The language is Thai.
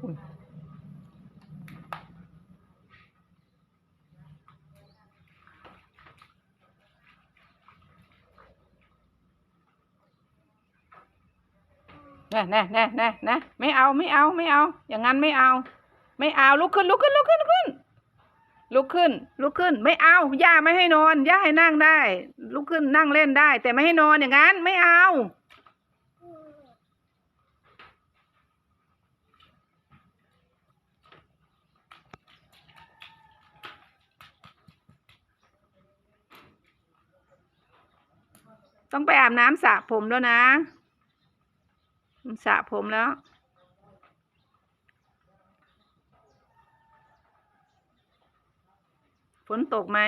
แน่แน่แน่แน่แน่ไม่เอาไม่เอาไม่เอา อย่างนั้นไม่เอา ไม่เอาลุกขึ้นลุกขึ้นลุกขึ้นลุกขึ้นลุกขึ้นลุกขึ้น ไม่เอาย่าไม่ให้นอนย่าให้นั่งได้ ลุกขึ้นนั่งเล่นได้ แต่ไม่ให้นอนอย่างนั้น ไม่เอา ต้องไปอาบน้ำสระผมแล้วนะสระผมแล้ว ฝนตกไหม